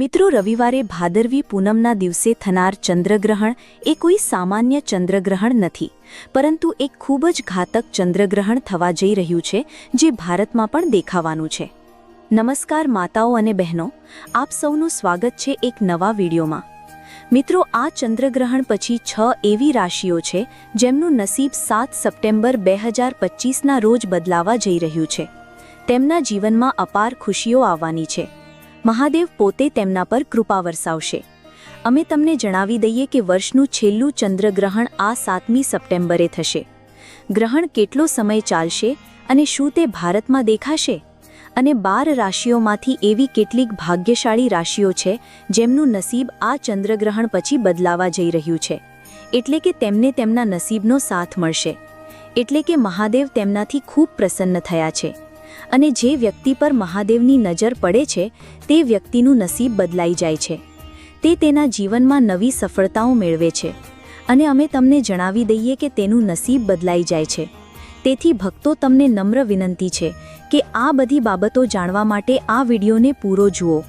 મિત્રો, રવિવારે ભાદરવી પૂનમના દિવસે થનાર ચંદ્રગ્રહણ એ કોઈ સામાન્ય ચંદ્રગ્રહણ નથી, પરંતુ એક ખૂબ જ ઘાતક ચંદ્રગ્રહણ થવા જઈ રહ્યું છે, જે ભારતમાં પણ દેખાવાનું છે. નમસ્કાર માતાઓ અને બહેનો, આપ સૌનું સ્વાગત છે એક નવા વિડીયોમાં. મિત્રો, આ ચંદ્રગ્રહણ પછી છ એવી રાશિઓ છે, જેમનું નસીબ સાત સપ્ટેમ્બર બે હજાર પચીસના રોજ બદલાવા જઈ રહ્યું છે. તેમના જીવનમાં અપાર ખુશીઓ આવવાની છે. મહાદેવ પોતે તેમના પર કૃપા વરસાવશે. અમે તમને જણાવી દઈએ કે વર્ષનું છેલ્લું ચંદ્રગ્રહણ આ સાતમી સપ્ટેમ્બરે થશે. ગ્રહણ કેટલો સમય ચાલશે અને શું તે ભારતમાં દેખાશે? અને બાર રાશિઓમાંથી એવી કેટલીક ભાગ્યશાળી રાશિઓ છે જેમનું નસીબ આ ચંદ્રગ્રહણ પછી બદલાવા જઈ રહ્યું છે. એટલે કે તેમને તેમના નસીબનો સાથ મળશે. એટલે કે મહાદેવ તેમનાથી ખૂબ પ્રસન્ન થયા છે. અને જે વ્યક્તિ પર મહાદેવની નજર પડે છે, તે વ્યક્તિનું નસીબ બદલાઈ જાય છે. તે તેના જીવનમાં નવી સફળતાઓ મેળવે છે. અને અમે તમને જણાવી દઈએ કે તેનું નસીબ બદલાઈ જાય છે. તેથી ભક્તો તમને નમ્ર વિનંતી છે કે આ બધી બાબતો જાણવા માટે આ વિડીયોને પૂરો જુઓ.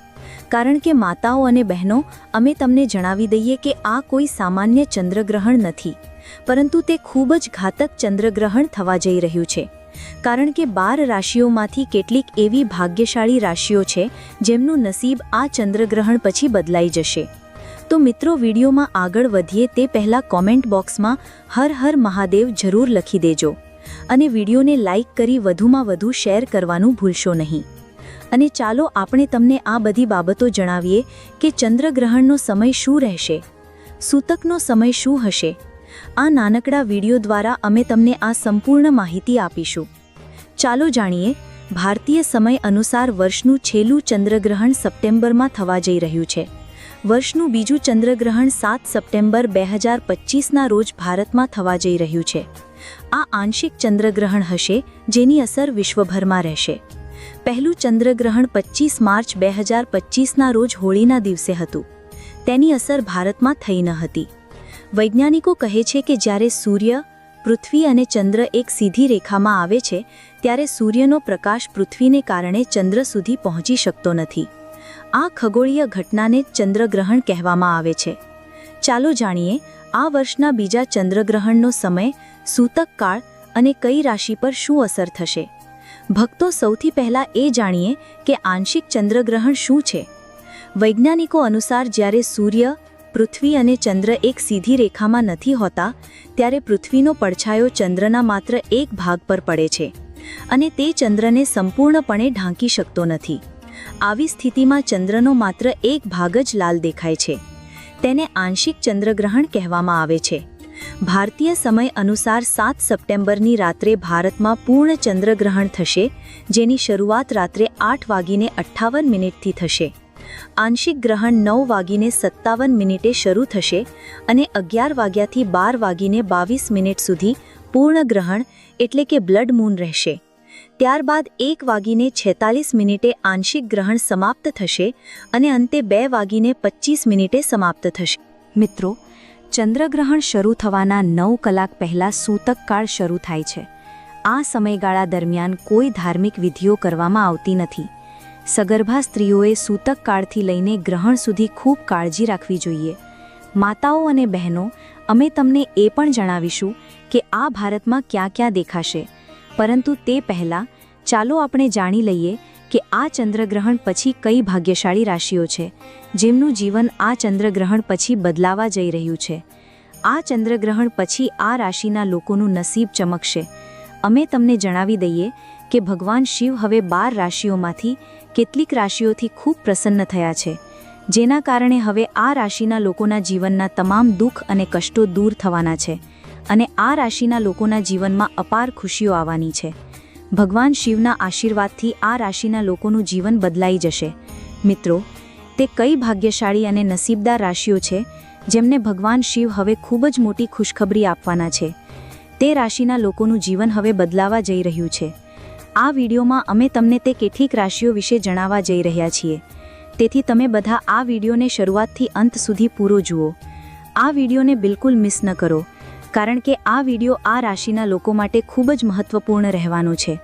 કારણ કે માતાઓ અને બહેનો, અમે તમને જણાવી દઈએ કે આ કોઈ સામાન્ય ચંદ્રગ્રહણ નથી. પરંતુ તે ખૂબ જ ઘાતક ચંદ્રગ્રહણ થવા જઈ રહ્યું છે. કારણ કે બાર રાશિઓમાંથી કેટલીક એવી ભાગ્યશાળી રાશિઓ છે જેમનું નસીબ આ ચંદ્રગ્રહણ પછી બદલાઈ જશે. તો મિત્રો, વિડીયોમાં આગળ વધીએ તે પહેલાં કોમેન્ટ બોક્સમાં હર હર મહાદેવ જરૂર લખી દેજો અને વિડીયોને લાઇક કરી વધુમાં વધુ શેર કરવાનું ભૂલશો નહીં. અને ચાલો આપણે તમને આ બધી બાબતો જણાવીએ કે ચંદ્રગ્રહણનો સમય શું રહેશે, સૂતકનો સમય શું હશે આ નાનકડા વીડિયો દ્વારા અમે તમને આ સંપૂર્ણ માહિતી આપીશું. ચાલો જાણીએ, ભારતીય સમય અનુસાર વર્ષનું છેલ્લું ચંદ્રગ્રહણ સપ્ટેમ્બરમાં થવા જઈ રહ્યું છે. વર્ષનું બીજું ચંદ્રગ્રહણ સાત સપ્ટેમ્બર બે હજાર પચીસના રોજ ભારતમાં થવા જઈ રહ્યું છે. આ આંશિક ચંદ્રગ્રહણ હશે, જેની અસર વિશ્વભરમાં રહેશે. પહેલું ચંદ્રગ્રહણ પચીસ માર્ચ બે હજાર પચીસના રોજ હોળીના દિવસે હતું. તેની અસર ભારતમાં થઈ ન હતી. વૈજ્ઞાનિકો કહે છે કે જ્યારે સૂર્ય, પૃથ્વી અને ચંદ્ર એક સીધી રેખામાં આવે છે, ત્યારે સૂર્યનો પ્રકાશ પૃથ્વીને કારણે ચંદ્ર સુધી પહોંચી શકતો નથી. આ ખગોળીય ઘટનાને ચંદ્રગ્રહણ કહેવામાં આવે છે. ચાલો જાણીએ, આ વર્ષના બીજા ચંદ્રગ્રહણનો સમય, સૂતક કાળ અને કઈ રાશિ પર શું અસર થશે? ભક્તો સૌથી પહેલા એ જાણીએ કે આંશિક ચંદ્રગ્રહણ શું છે? વૈજ્ઞાનિકો અનુસાર જ્યારે સૂર્ય પૃથ્વી અને ચંદ્ર એક સીધી રેખામાં નથી હોતા, ત્યારે પૃથ્વીનો પડછાયો ચંદ્રના માત્ર એક ભાગ પર પડે છે અને તે ચંદ્રને સંપૂર્ણપણે ઢાંકી શકતો નથી. આવી સ્થિતિમાં ચંદ્રનો માત્ર એક ભાગ જ લાલ દેખાય છે. તેને આંશિક ચંદ્રગ્રહણ કહેવામાં આવે છે. ભારતીય સમય અનુસાર સાત સપ્ટેમ્બરની રાત્રે ભારતમાં પૂર્ણ ચંદ્રગ્રહણ થશે, જેની શરૂઆત રાત્રે આઠ વાગીને અઠ્ઠાવન મિનિટથી થશે. આંશિક ગ્રહણ નવ વાગીને સત્તાવન મિનિટે શરૂ થશે અને અગિયાર વાગ્યાથી બાર વાગીને બાવીસ મિનિટ સુધી પૂર્ણ ગ્રહણ એટલે કે બ્લડ મૂન રહેશે. ત્યારબાદ એક વાગીને છેતાલીસ મિનિટે આંશિક ગ્રહણ સમાપ્ત થશે અને અંતે બે વાગીને પચીસ મિનિટે સમાપ્ત થશે. મિત્રો, ચંદ્રગ્રહણ શરૂ થવાના નવ કલાક પહેલાં સૂતકકાળ શરૂ થાય છે. આ સમયગાળા દરમિયાન કોઈ ધાર્મિક વિધિઓ કરવામાં આવતી નથી. સગર્ભા સ્ત્રીઓએ સૂતક કાળથી લઈને ગ્રહણ સુધી ખૂબ કાળજી રાખવી જોઈએ. માતાઓ અને બહેનો, અમે તમને એ પણ જણાવીશું કે આ ભારતમાં ક્યાં ક્યાં દેખાશે. પરંતુ તે પહેલાં, ચાલો આપણે જાણી લઈએ કે આ ચંદ્રગ્રહણ પછી કઈ ભાગ્યશાળી રાશિઓ છે, જેમનું જીવન આ ચંદ્રગ્રહણ પછી બદલાવા જઈ રહ્યું છે. આ ચંદ્રગ્રહણ પછી આ રાશિના લોકોનું નસીબ ચમકશે. અમે તમને જણાવી દઈએ કે ભગવાન શિવ હવે બાર રાશિઓમાંથી કેટલીક રાશિઓથી ખૂબ પ્રસન્ન થયા છે, જેના કારણે હવે આ રાશિના લોકોના જીવનના તમામ દુઃખ અને કષ્ટો દૂર થવાના છે અને આ રાશિના લોકોના જીવનમાં અપાર ખુશીઓ આવવાની છે. ભગવાન શિવના આશીર્વાદથી આ રાશિના લોકોનું જીવન બદલાઈ જશે. મિત્રો, તે કઈ ભાગ્યશાળી અને નસીબદાર રાશિઓ છે, જેમને ભગવાન શિવ હવે ખૂબ જ મોટી ખુશખબરી આપવાના છે? તે રાશિના લોકોનું જીવન હવે બદલાવા જઈ રહ્યું છે. આ વિડીયોમાં અમે તમને તે કેટલીક રાશિઓ વિશે જણાવવા જઈ રહ્યા છીએ. તેથી તમે બધા આ વિડીયોને શરૂઆતથી અંત સુધી પૂરો જુઓ. આ વિડીયોને બિલકુલ મિસ ન કરો, કારણ કે આ વીડિયો આ રાશિના લોકો માટે ખૂબ જ મહત્વપૂર્ણ રહેવાનો છે.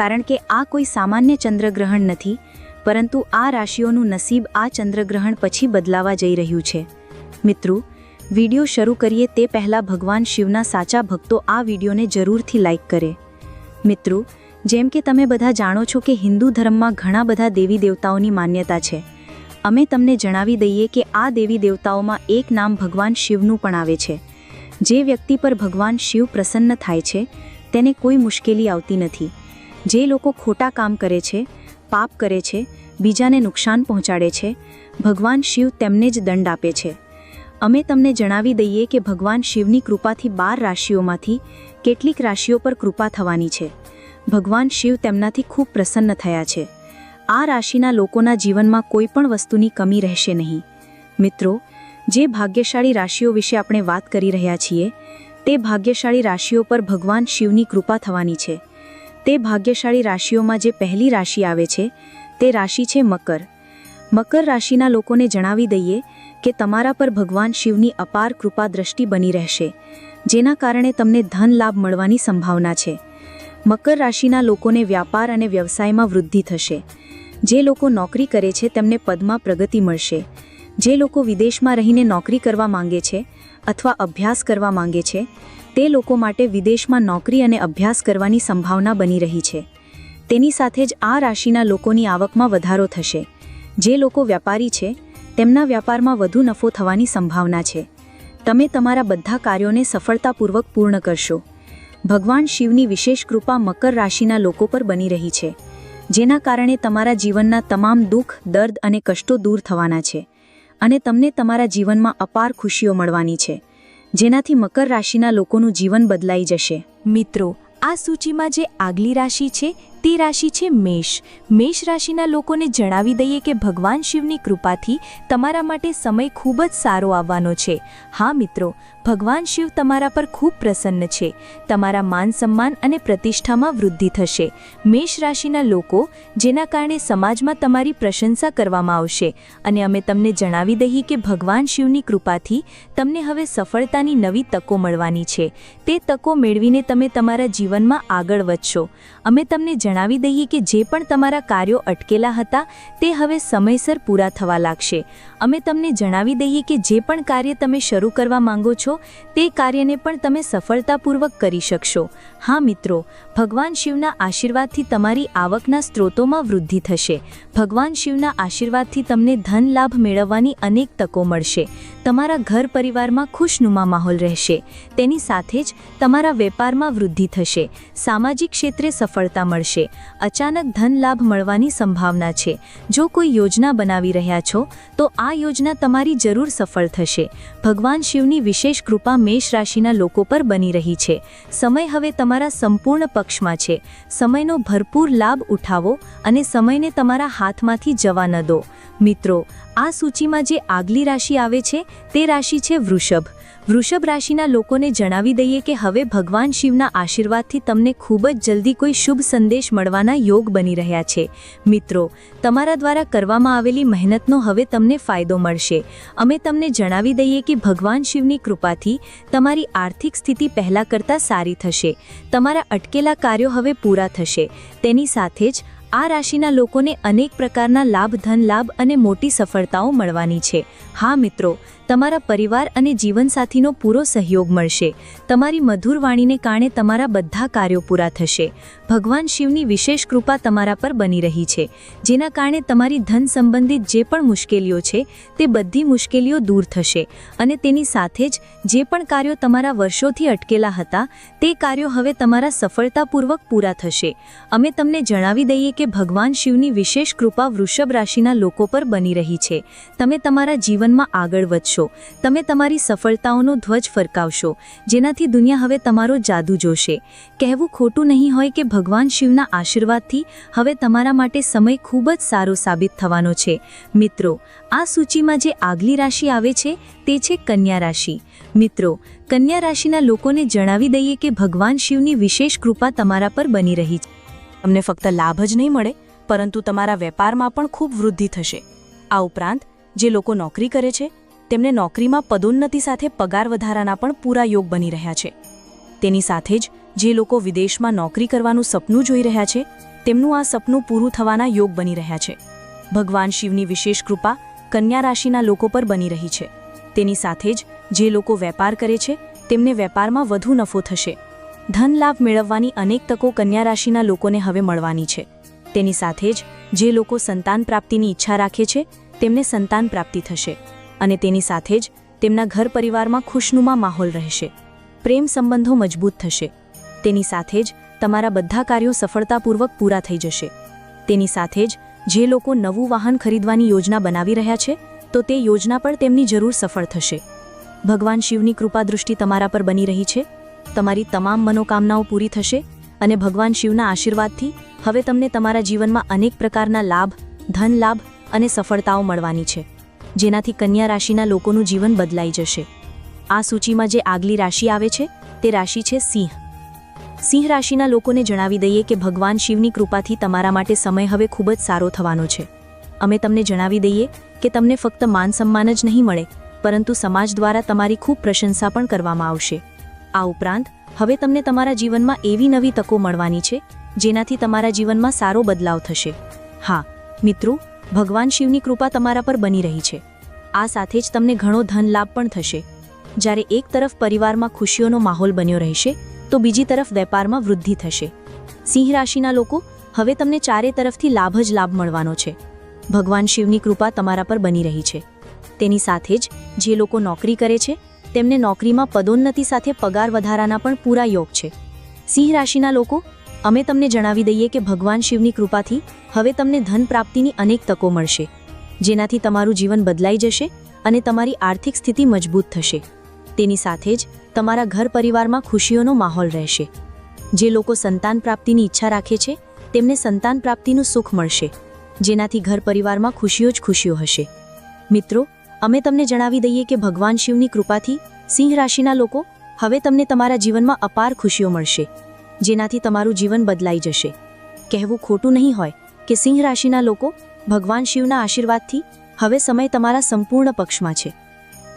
કારણ કે આ કોઈ સામાન્ય ચંદ્રગ્રહણ નથી, પરંતુ આ રાશિઓનું નસીબ આ ચંદ્રગ્રહણ પછી બદલાવા જઈ રહ્યું છે. મિત્રો, વિડિયો શરૂ કરીએ તે પહેલાં ભગવાન શિવના સાચા ભક્તો આ વિડીયોને જરૂરથી લાઈક કરે. મિત્રો જેમ કે તમે બધા જાણો છો કે હિન્દુ ધર્મમાં ઘણા બધા દેવી દેવતાઓની માન્યતા છે. અમે તમને જણાવી દઈએ કે આ દેવી દેવતાઓમાં એક નામ ભગવાન શિવનું પણ આવે છે. જે વ્યક્તિ પર ભગવાન શિવ પ્રસન્ન થાય છે, તેને કોઈ મુશ્કેલી આવતી નથી. જે લોકો ખોટા કામ કરે છે, પાપ કરે છે, બીજાને નુકસાન પહોંચાડે છે, ભગવાન શિવ તેમને જ દંડ આપે છે. અમે તમને જણાવી દઈએ કે ભગવાન શિવની કૃપાથી બાર રાશિઓમાંથી કેટલીક રાશિઓ પર કૃપા થવાની છે. ભગવાન શિવ તેમનાથી ખૂબ પ્રસન્ન થયા છે. આ રાશિના લોકોના જીવનમાં કોઈ પણ વસ્તુની કમી રહેશે નહીં. મિત્રો, જે ભાગ્યશાળી રાશિઓ વિશે આપણે વાત કરી રહ્યા છીએ, તે ભાગ્યશાળી રાશિઓ પર ભગવાન શિવની કૃપા થવાની છે. તે ભાગ્યશાળી રાશિઓમાં જે પહેલી રાશિ આવે છે, તે રાશિ છે મકર. મકર રાશિના લોકોને જણાવી દઈએ કે તમારા પર ભગવાન શિવની અપાર કૃપા દ્રષ્ટિ બની રહેશે, જેના કારણે તમને ધન લાભ મળવાની સંભાવના છે. મકર રાશિના લોકોને વ્યાપાર અને વ્યવસાયમાં વૃદ્ધિ થશે. જે લોકો નોકરી કરે છે, તેમને પદમાં પ્રગતિ મળશે. જે લોકો વિદેશમાં રહીને નોકરી કરવા માંગે છે અથવા અભ્યાસ કરવા માંગે છે, તે લોકો માટે વિદેશમાં નોકરી અને અભ્યાસ કરવાની સંભાવના બની રહી છે. તેની સાથે જ આ રાશિના લોકોની આવકમાં વધારો થશે. જે લોકો વ્યાપારી છે, તેમના વ્યાપારમાં વધુ નફો થવાની સંભાવના છે. તમે તમારા બધા કાર્યોને સફળતાપૂર્વક પૂર્ણ કરશો. ભગવાન શિવની વિશેષ કૃપા મકર રાશિના લોકો પર બની રહી છે, જેના કારણે તમારા જીવનના તમામ દુઃખ, દર્દ અને કષ્ટો દૂર થવાના છે અને તમને તમારા જીવનમાં અપાર ખુશીઓ મળવાની છે, જેનાથી મકર રાશિના લોકોનું જીવન બદલાઈ જશે. મિત્રો, આ સૂચિમાં જે આગલી રાશિ છે તે રાશિ છે મેષ. મેષ રાશિના લોકોને જણાવી દઈએ કે ભગવાન શિવની કૃપાથી તમારા માટે સમય ખૂબ જ સારો આવવાનો છે. હા મિત્રો, ભગવાન શિવ તમારા પર ખૂબ પ્રસન્ન છે. તમારા માન સન્માન અને પ્રતિષ્ઠામાં વૃદ્ધિ થશે. મેષ રાશિના લોકો, જેના કારણે સમાજમાં તમારી પ્રશંસા કરવામાં આવશે. અને અમે તમને જણાવી દઈએ કે ભગવાન શિવની કૃપાથી તમને હવે સફળતાની નવી તકો મળવાની છે. તે તકો મેળવીને તમે તમારા જીવનમાં આગળ વધશો. અમે તમને જણાવી દઈએ કે જે પણ તમારા કાર્યો અટકેલા હતા તે હવે સમયસર પૂરા થવા લાગશે. અમે તમને જણાવી દઈએ કે જે પણ કાર્ય તમે શરૂ કરવા માંગો છો, તે કાર્યને પણ તમે સફળતાપૂર્વક કરી શકશો. હા, મિત્રો, ભગવાન શિવના આશીર્વાદથી તમારી આવકના સ્ત્રોતોમાં વૃદ્ધિ થશે. ભગવાન શિવના આશીર્વાદથી તમને ધન લાભ મેળવવાની અનેક તકો મળશે. તમારા ઘર પરિવારમાં ખુશનુમા માહોલ રહેશે. તેની સાથે જ તમારા વેપારમાં વૃદ્ધિ થશે. સામાજિક ક્ષેત્રે સફળતા મળશે. અચાનક ધન લાભ મળવાની સંભાવના છે. જો કોઈ યોજના બનાવી રહ્યા છો, તો આ યોજના તમારી જરૂર સફળ થશે. ભગવાન શિવની વિશેષ કૃપા મેષ રાશિના લોકો પર બની રહી છે. સમય હવે તમારા સંપૂર્ણ પક્ષમાં છે. સમયનો ભરપૂર લાભ ઉઠાવો અને સમયને તમારા હાથમાંથી જવા ન દો. મિત્રો, આ સૂચિમાં જે આગલી રાશિ આવે છે, તે રાશિ છે વૃષભ. વૃષભ રાશિના લોકોને જણાવી દઈએ કે હવે ભગવાન શિવના આશીર્વાદથી તમને ખૂબ જ જલ્દી કોઈ શુભ સંદેશ મળવાના યોગ બની રહ્યા છે. મિત્રો, તમારા દ્વારા કરવામાં આવેલી મહેનતનો હવે તમને ફાયદો મળશે. અમે તમને જણાવી દઈએ કે ભગવાન શિવની કૃપાથી તમારી આર્થિક સ્થિતિ પહેલાં કરતાં સારી થશે. તમારા અટકેલા કાર્યો હવે પૂરા થશે. તેની સાથે જ આ રાશિના લોકોને અનેક પ્રકારના લાભ ધન લાભ અને મોટી સફળતાઓ મળવાની છે. હા મિત્રો તમારા પરિવાર અને જીવનસાથીનો પૂરો સહયોગ મળશે. તમારી મધુર વાણીને કારણે તમારા બધા કાર્યો પૂરા થશે. ભગવાન શિવની વિશેષ કૃપા તમારા પર બની રહી છે. જેના કારણે તમારી ધન સંબંધિત જે પણ મુશ્કેલીઓ છે, તે બધી મુશ્કેલીઓ દૂર થશે. અને તેની સાથે જ જે પણ કાર્યો તમારા વર્ષોથી અટકેલા હતા, તે કાર્યો હવે તમારા સફળતાપૂર્વક પૂરા થશે. અમે તમને જણાવી દઈએ કે ભગવાન શિવની વિશેષ કૃપા વૃષભ રાશિના લોકો પર બની રહી છે. તમે તમારા જીવનમાં આગળ વધશો. તમે તમારી સફળતાઓનો ધ્વજ ફરકાવશો, જેનાથી દુનિયા હવે તમારો જાદુ જોશે. કહેવું ખોટું નહીં હોય કે ભગવાન શિવના આશીર્વાદથી હવે તમારા માટે સમય ખૂબ જ સારો સાબિત થવાનો છે. મિત્રો, આ સૂચિમાં જે આગલી રાશિ આવે છે, તે છે કન્યા રાશિ. મિત્રો, કન્યા રાશિના લોકોને જણાવી દઈએ કે ભગવાન શિવની વિશેષ કૃપા તમારા પર બની રહી છે. તમને ફક્ત લાભ જ નહીં મળે, પરંતુ તમારા વેપારમાં પણ ખૂબ વૃદ્ધિ થશે. આ ઉપરાંત, જે લોકો નોકરી કરે છે તેમને નોકરીમાં પદોન્નતિ સાથે પગાર વધારાના પણ પૂરા યોગ બની રહ્યા છે. તેની સાથે જ જે લોકો વિદેશમાં નોકરી કરવાનું સપનું જોઈ રહ્યા છે, તેમનું આ સપનું પૂરું થવાના યોગ બની રહ્યા છે. ભગવાન શિવની વિશેષ કૃપા કન્યા રાશિના લોકો પર બની રહી છે. તેની સાથે જ જે લોકો વેપાર કરે છે, તેમને વેપારમાં વધુ નફો થશે. ધન લાભ મેળવવાની અનેક તકો કન્યા રાશિના લોકોને હવે મળવાની છે. તેની સાથે જ જે લોકો સંતાન પ્રાપ્તિની ઈચ્છા રાખે છે, તેમને સંતાન પ્રાપ્તિ થશે. અને તેની સાથે જ તેમના ઘર પરિવારમાં ખુશનુમા માહોલ રહેશે. પ્રેમ સંબંધો મજબૂત થશે. તેની સાથે જ તમારા બધા કાર્યો સફળતાપૂર્વક પૂરા થઈ જશે. તેની સાથે જ જે લોકો નવું વાહન ખરીદવાની યોજના બનાવી રહ્યા છે, તો તે યોજના પણ તેમની જરૂર સફળ થશે. ભગવાન શિવની કૃપા દૃષ્ટિ તમારા પર બની રહી છે. તમારી તમામ મનોકામનાઓ પૂરી થશે અને ભગવાન શિવના આશીર્વાદથી હવે તમને તમારા જીવનમાં અનેક પ્રકારના લાભ ધન લાભ અને સફળતાઓ મળવાની છે. જેનાથી કન્યા રાશિના લોકોનું જીવન બદલાઈ જશે. આ સૂચિમાં જે આગલી રાશિ આવે છે, તે રાશિ છે સિંહ. સિંહ રાશિના લોકોને જણાવી દઈએ કે ભગવાન શિવની કૃપાથી તમારા માટે સમય હવે ખૂબ જ સારો થવાનો છે. અમે તમને જણાવી દઈએ કે તમને ફક્ત માન સન્માન જ નહીં મળે, પરંતુ સમાજ દ્વારા તમારી ખૂબ પ્રશંસા પણ કરવામાં આવશે. આ ઉપરાંત, હવે તમને તમારા જીવનમાં એવી નવી તકો મળવાની છે, જેનાથી તમારા જીવનમાં સારો બદલાવ થશે. હા, મિત્રો ભગવાન શિવની કૃપા તમારા પર બની રહી છે. આ સાથે જ તમને ઘણો ધન લાભ પણ થશે. જ્યારે એક તરફ પરિવારમાં ખુશીઓનો માહોલ બન્યો રહેશે, તો બીજી તરફ વેપારમાં વૃદ્ધિ થશે. સિંહ રાશિના લોકો, હવે તમને ચારે તરફથી લાભ જ લાભ મળવાનો છે. ભગવાન શિવની કૃપા તમારા પર બની રહી છે. તેની સાથે જ જે લોકો નોકરી કરે છે, તેમને નોકરીમાં પદોન્નતિ સાથે પગાર વધારાના પણ પૂરા યોગ છે. સિંહ રાશિના લોકો અમે તમને જણાવી દઈએ કે ભગવાન શિવની કૃપાથી હવે તમને ધન પ્રાપ્તિની અનેક તકો મળશે. જેનાથી તમારું જીવન બદલાઈ જશે અને તમારી આર્થિક સ્થિતિ મજબૂત થશે. તેની સાથે જ તમારા ઘર પરિવારમાં ખુશીઓનો માહોલ રહેશે. જે લોકો સંતાન પ્રાપ્તિની ઈચ્છા રાખે છે, તેમને સંતાન પ્રાપ્તિનું સુખ મળશે. જેનાથી ઘર પરિવારમાં ખુશીઓ જ ખુશીઓ હશે. મિત્રો, અમે તમને જણાવી દઈએ કે ભગવાન શિવની કૃપાથી સિંહ રાશિના લોકો હવે તમને તમારા જીવનમાં અપાર ખુશીઓ મળશે. જેનાથી તમારું જીવન બદલાઈ જશે. કહેવું ખોટું નહીં હોય કે સિંહ રાશિના લોકો ભગવાન શિવના આશીર્વાદથી હવે સમય તમારા સંપૂર્ણ પક્ષમાં છે.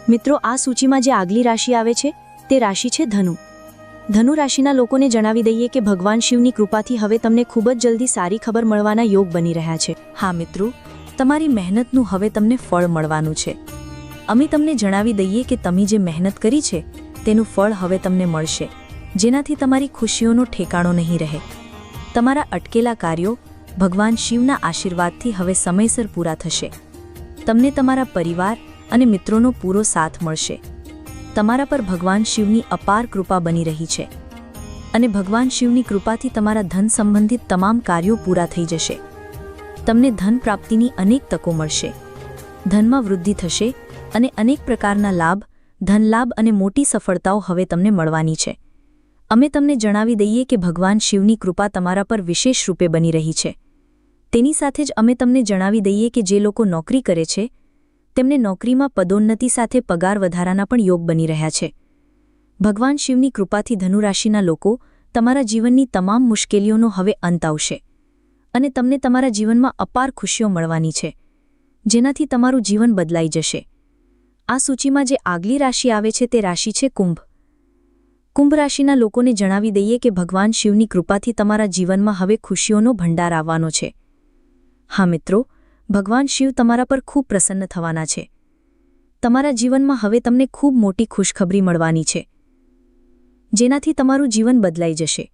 મિત્રો, આ સૂચિમાં જે આગલી રાશિ આવે છે, તે રાશિ છે ધનુ. ધનુ રાશિના લોકોને જણાવી દઈએ કે ભગવાન શિવની કૃપાથી હવે તમને ખૂબ જ જલ્દી સારી ખબર મળવાના યોગ બની રહ્યા છે. હા, મિત્રો, તમારી મહેનતનું હવે તમને ફળ મળવાનું છે. અમે તમને જણાવી દઈએ કે તમે જે મહેનત કરી છે, તેનું ફળ હવે તમને મળશે. જેનાથી તમારી ખુશીઓનો ઠેકાણો નહીં રહે. તમારા અટકેલા કાર્યો ભગવાન શિવના આશીર્વાદથી હવે સમયસર પૂરા થશે. તમને તમારા પરિવાર અને મિત્રોનો પૂરો સાથ મળશે. તમારા પર ભગવાન શિવની અપાર કૃપા બની રહી છે. અને ભગવાન શિવની કૃપાથી તમારા ધન સંબંધિત તમામ કાર્યો પૂરા થઈ જશે. તમને ધન પ્રાપ્તિની અનેક તકો મળશે. ધનમાં વૃદ્ધિ થશે અને અનેક પ્રકારના લાભ, ધનલાભ અને મોટી સફળતાઓ હવે તમને મળવાની છે. અમે તમને જણાવી દઈએ કે ભગવાન શિવની કૃપા તમારા પર વિશેષ રૂપે બની રહી છે. તેની સાથે જ અમે તમને જણાવી દઈએ કે જે લોકો નોકરી કરે છે, તેમને નોકરીમાં પદોન્નતિ સાથે પગાર વધારાના પણ યોગ બની રહ્યા છે. ભગવાન શિવની કૃપાથી ધનુરાશિના લોકો તમારા જીવનની તમામ મુશ્કેલીઓનો હવે અંત આવશે અને તમને તમારા જીવનમાં અપાર ખુશીઓ મળવાની છે, જેનાથી તમારું જીવન બદલાઈ જશે. આ સૂચિમાં જે આગલી રાશિ આવે છે તે રાશિ છે કુંભ. કુંભ રાશિના લોકોને જણાવી દઈએ કે ભગવાન શિવની કૃપાથી તમારા જીવનમાં હવે ખુશીઓનો ભંડાર આવવાનો છે. હા મિત્રો, ભગવાન શિવ તમારા પર ખૂબ પ્રસન્ન થવાના છે. તમારા જીવનમાં હવે તમને ખૂબ મોટી ખુશખબરી મળવાની છે. જેનાથી તમારું જીવન બદલાઈ જશે.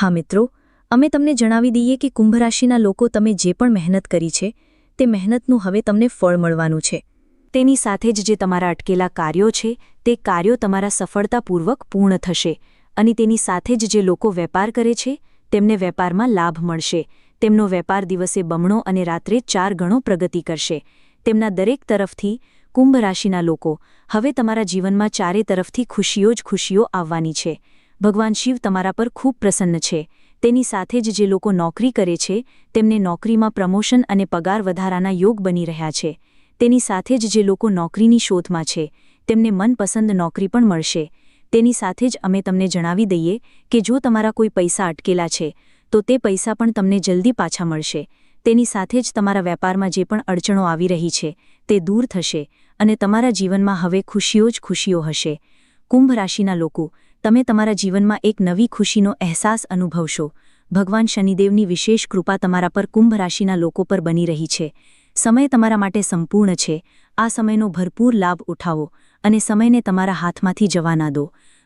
હા મિત્રો, અમે તમને જણાવી દઈએ કે કુંભ રાશિના લોકો તમે જે પણ મહેનત કરી છે, તે મહેનતનું હવે તમને ફળ મળવાનું છે. તેની સાથે જ જે તમારા અટકેલા કાર્યો છે, તે કાર્યો તમારા સફળતાપૂર્વક પૂર્ણ થશે અને તેની સાથે જ જે લોકો વેપાર કરે છે, તેમને વેપારમાં લાભ મળશે. તેમનો વેપાર દિવસે બમણો અને રાત્રે ચાર ગણો પ્રગતિ કરશે. તેમના દરેક તરફથી કુંભ રાશિના લોકો, હવે તમારા જીવનમાં ચારે તરફથી ખુશીઓ જ ખુશીઓ આવવાની છે. ભગવાન શિવ તમારા પર ખૂબ પ્રસન્ન છે. તેની સાથે જ જે લોકો નોકરી કરે છે, તેમને નોકરીમાં પ્રમોશન અને પગાર વધારાના યોગ બની રહ્યા છે. તેની સાથે જ જે લોકો નોકરીની શોધમાં છે, તેમને મનપસંદ નોકરી પણ મળશે. તેની સાથે જ અમે તમને જણાવી દઈએ કે જો તમારા કોઈ પૈસા અટકેલા છે, તો તે પૈસા પણ તમને જલ્દી પાછા મળશે. તેની સાથે જ તમારા વેપારમાં જે પણ અડચણો આવી રહી છે, તે દૂર થશે અને તમારા જીવનમાં હવે ખુશીઓ જ ખુશીઓ હશે. કુંભ રાશિના લોકો, તમે તમારા જીવનમાં એક નવી ખુશીનો અહેસાસ અનુભવશો. ભગવાન શનિદેવની વિશેષ કૃપા તમારા પર કુંભ રાશિના લોકો પર બની રહી છે. સમય તમારા માટે સંપૂર્ણ છે. આ સમયનો ભરપૂર લાભ ઉઠાવો અને સમયને તમારા હાથમાંથી જવા ના દો.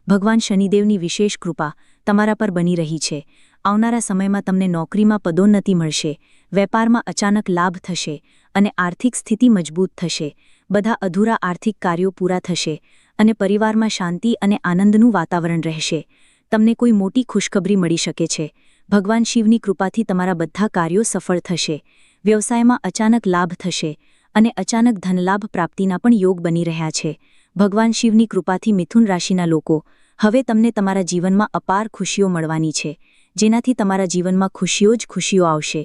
ભગવાન શનિદેવની વિશેષ કૃપા તમારા પર બની રહી છે. આવનારા સમયમાં તમને નોકરીમાં પદોન્નતિ મળશે, વેપારમાં અચાનક લાભ થશે અને આર્થિક સ્થિતિ મજબૂત થશે. બધા અધૂરા આર્થિક કાર્યો પૂરા થશે અને પરિવારમાં શાંતિ અને આનંદનું વાતાવરણ રહેશે. તમને કોઈ મોટી ખુશખબરી મળી શકે છે. ભગવાન શિવની કૃપાથી તમારા બધા કાર્યો સફળ થશે. વ્યવસાયમાં અચાનક લાભ થશે અને અચાનક ધનલાભ પ્રાપ્તિના પણ યોગ બની રહ્યા છે. ભગવાન શિવની કૃપાથી મિથુન રાશિના લોકો, હવે તમને તમારા જીવનમાં અપાર ખુશીઓ મળવાની છે, જેનાથી તમારા જીવનમાં ખુશીઓ જ ખુશીઓ આવશે.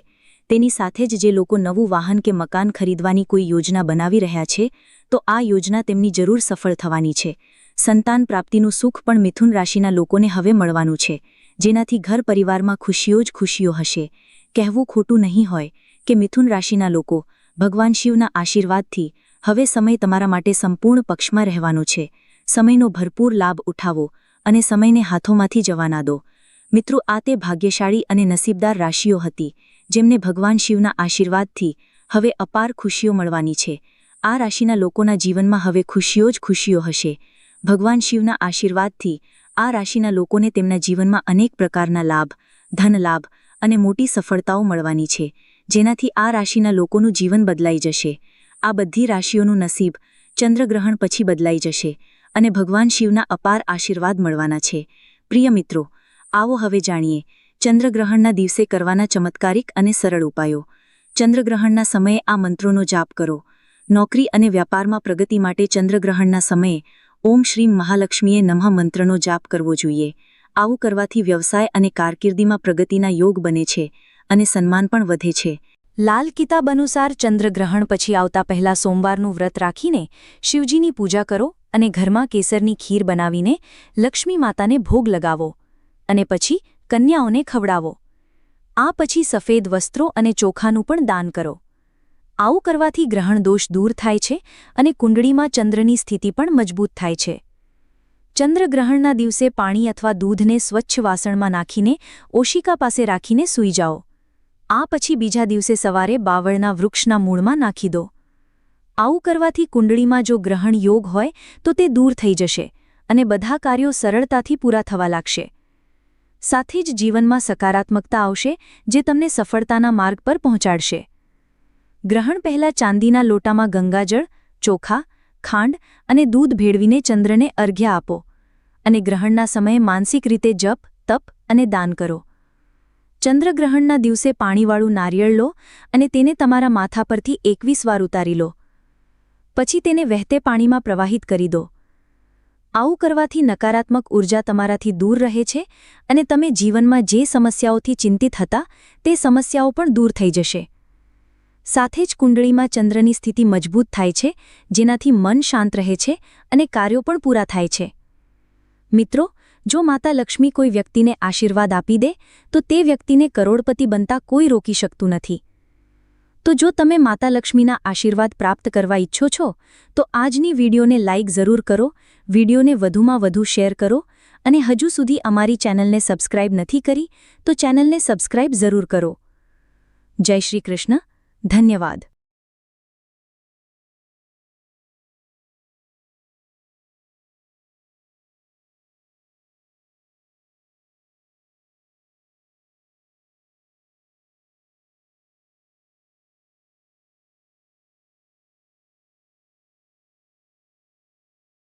તેની સાથે જ જે લોકો નવું વાહન કે મકાન ખરીદવાની કોઈ યોજના બનાવી રહ્યા છે, તો આ યોજના તેમની જરૂર સફળ થવાની છે. સંતાન પ્રાપ્તિનું સુખ પણ મિથુન રાશિના લોકોને હવે મળવાનું છે, જેનાથી ઘર પરિવારમાં ખુશીઓ જ ખુશીઓ હશે. કહેવું ખોટું નહીં હોય કે મિથુન રાશિના લોકો, ભગવાન શિવના આશીર્વાદથી હવે સમય તમારા માટે સંપૂર્ણ પક્ષમાં રહેવાનો છે. સમયનો ભરપૂર લાભ ઉઠાવો અને સમયને હાથોમાંથી જવા ના દો. મિત્રો, આ તે ભાગ્યશાળી અને નસીબદાર રાશિઓ હતી, જેમને ભગવાન શિવના આશીર્વાદથી હવે અપાર ખુશીઓ મળવાની છે. આ રાશિના લોકોના જીવનમાં હવે ખુશીઓ જ ખુશીઓ હશે. ભગવાન શિવના આશીર્વાદથી આ રાશિના લોકોને તેમના જીવનમાં અનેક પ્રકારના લાભ, ધનલાભ અને મોટી સફળતાઓ મળવાની છે. જેનાથી આ રાશિના લોકોનું જીવન બદલાઈ જશે. આ બધી રાશિઓનું નસીબ ચંદ્રગ્રહણ પછી બદલાઈ જશે અને ભગવાન શિવના અપાર આશીર્વાદ મળવાના છે. પ્રિય મિત્રો, આવો હવે જાણીએ ચંદ્રગ્રહણના દિવસે કરવાના ચમત્કારિક અને સરળ ઉપાયો. ચંદ્રગ્રહણના સમયે આ મંત્રોનો જાપ કરો. નોકરી અને વ્યાપારમાં પ્રગતિ માટે ચંદ્રગ્રહણના સમયે ઓમ શ્રીમ મહાલક્ષ્મીએ નમઃ મંત્રનો જાપ કરવો જોઈએ. આવું કરવાથી વ્યવસાય અને કારકિર્દીમાં પ્રગતિના યોગ બને છે. અને સન્માન પણ વધે છે. લાલ કિતાબ અનુસાર ચંદ્રગ્રહણ પછી આવતા પહેલા સોમવારનું વ્રત રાખીને શિવજીની પૂજા કરો અને ઘરમાં કેસરની ખીર બનાવીને લક્ષ્મી માતાને ભોગ લગાવો અને પછી કન્યાઓને ખવડાવો. આ પછી સફેદ વસ્ત્રો અને ચોખાનું પણ દાન કરો. આવું કરવાથી ગ્રહણ દોષ દૂર થાય છે અને કુંડળીમાં ચંદ્રની સ્થિતિ પણ મજબૂત થાય છે. ચંદ્રગ્રહણના દિવસે પાણી અથવા દૂધને સ્વચ્છ વાસણમાં નાખીને ઓશિકા પાસે રાખીને સૂઈ જાઓ. આ પછી બીજા દિવસે સવારે બાવળના વૃક્ષના મૂળમાં નાખી દો. આવું કરવાથી કુંડળીમાં જો ગ્રહણ યોગ હોય, તો તે દૂર થઈ જશે અને બધા કાર્યો સરળતાથી પૂરા થવા લાગશે. સાથે જ જીવનમાં સકારાત્મકતા આવશે, જે તમને સફળતાના માર્ગ પર પહોંચાડશે. ગ્રહણ પહેલાં ચાંદીના લોટામાં ગંગાજળ, ચોખા, ખાંડ અને દૂધ ભેળવીને ચંદ્રને અર્ઘ્ય આપો અને ગ્રહણના સમયે માનસિક રીતે જપ, તપ અને દાન કરો. ચંદ્રગ્રહણના દિવસે પાણીવાળું નારિયેળ લો અને તેને તમારા માથા પરથી એકવીસ વાર ઉતારી લો. પછી તેને વહેતે પાણીમાં પ્રવાહિત કરી દો. આવું કરવાથી નકારાત્મક ઊર્જા તમારાથી દૂર રહે છે અને તમે જીવનમાં જે સમસ્યાઓથી ચિંતિત હતા તે સમસ્યાઓ પણ દૂર થઈ જશે. સાથે જ કુંડળીમાં ચંદ્રની સ્થિતિ મજબૂત થાય છે, જેનાથી મન શાંત રહે છે અને કાર્યો પણ પૂરા થાય છે. મિત્રો જો માતા લક્ષ્મી કોઈ વ્યક્તિને આશીર્વાદ આપી દે, તો તે વ્યક્તિને કરોડપતિ બનતા કોઈ રોકી શકતું નથી. તો જો તમે માતા લક્ષ્મીના આશીર્વાદ પ્રાપ્ત કરવા ઈચ્છો છો, તો આજની વિડીયોને લાઇક જરૂર કરો, વિડીયોને વધુમાં વધુ શેર કરો, અને હજુ સુધી અમારી ચેનલને સબસ્ક્રાઇબ નથી કરી, તો ચેનલને સબસ્ક્રાઇબ જરૂર કરો. જય શ્રી કૃષ્ણ. ધન્યવાદ.